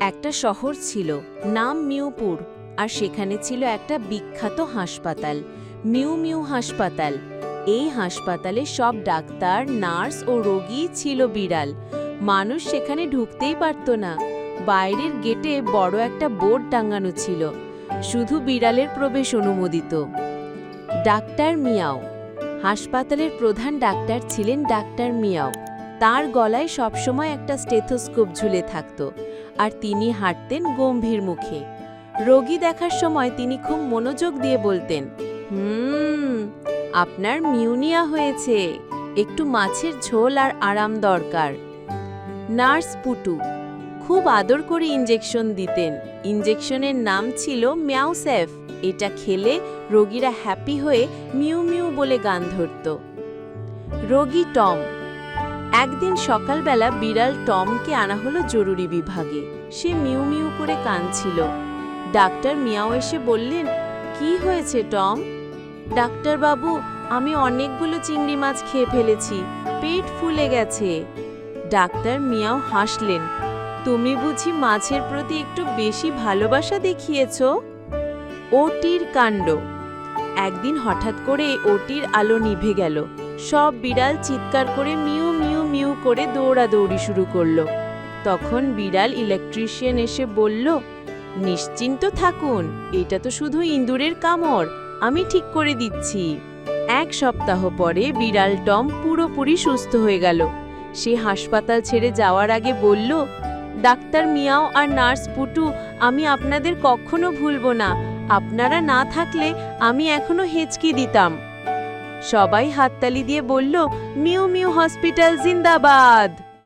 একটা শহর ছিল, নাম মিউপুর, আর সেখানে ছিল একটা বিখ্যাত হাসপাতাল, মিউ মিউ হাসপাতাল। এই হাসপাতালে সব ডাক্তার, নার্স ও রোগী ছিল বিড়াল। মানুষ সেখানে ঢুকতেই পারত না। বাইরের গেটে বড় একটা বোর্ড টাঙানো ছিল। শুধু বিড়ালের প্রবেশ অনুমোদিত। ডাক্তার মিয়াও। হাসপাতালের প্রধান ডাক্তার ছিলেন ডাক্তার মিয়াও। তার গলায় সবসময় একটা স্টেথোস্কোপ ঝুলে থাকত। আর তিনি হাঁটতেন গম্ভীর মুখে। রোগী দেখার সময় তিনি খুব মনোযোগ দিয়ে বলতেন, হুম, আপনার মিউনিয়া হয়েছে, একটু মাছের ঝোল আর আরাম দরকার। নার্স পুটু খুব আদর করে ইঞ্জেকশন দিতেন। ইঞ্জেকশনের নাম ছিল ম্যাউসেফ এটা খেলে রোগীরা হ্যাপি হয়ে মিউ মিউ বলে গান ধরত। রোগী টম একদিন সকালবেলা বিড়াল টমকে আনা হলো জরুরি বিভাগে। সে মিউ মিউ করে কাঁদছিল। ডাক্তার মিয়াও এসে বললেন, কি হয়েছে টম? ডাক্তার বাবু আমি অনেকগুলো চিংড়ি মাছ খেয়ে ফেলেছি, পেট ফুলে গেছে। ডাক্তার মিয়াও হাসলেন, তুমি বুঝি মাছের প্রতি একটু বেশি ভালোবাসা দেখিয়েছ? ওটির কাণ্ড। একদিন হঠাৎ করে ওটির আলো নিভে গেল। সব বিড়াল চিৎকার করে মিউ মিউ করে দৌড়াদৌড়ি শুরু করল। তখন বিড়াল ইলেকট্রিশিয়ান এসে বলল, নিশ্চিন্ত থাকুন, এটা তো শুধু ইঁদুরের কামড়, আমি ঠিক করে দিচ্ছি। এক সপ্তাহ পরে বিড়াল টম পুরোপুরি সুস্থ হয়ে গেল। সে হাসপাতাল ছেড়ে যাওয়ার আগে বলল, ডাক্তার মিয়াও আর নার্স পুটু, আমি আপনাদের কখনো ভুলবো না। আপনারা না থাকলে আমি এখনও হেঁচকি দিতাম। সবাই হাততালি দিয়ে বলল মিউ মিউ হসপিটাল জিন্দাবাদ!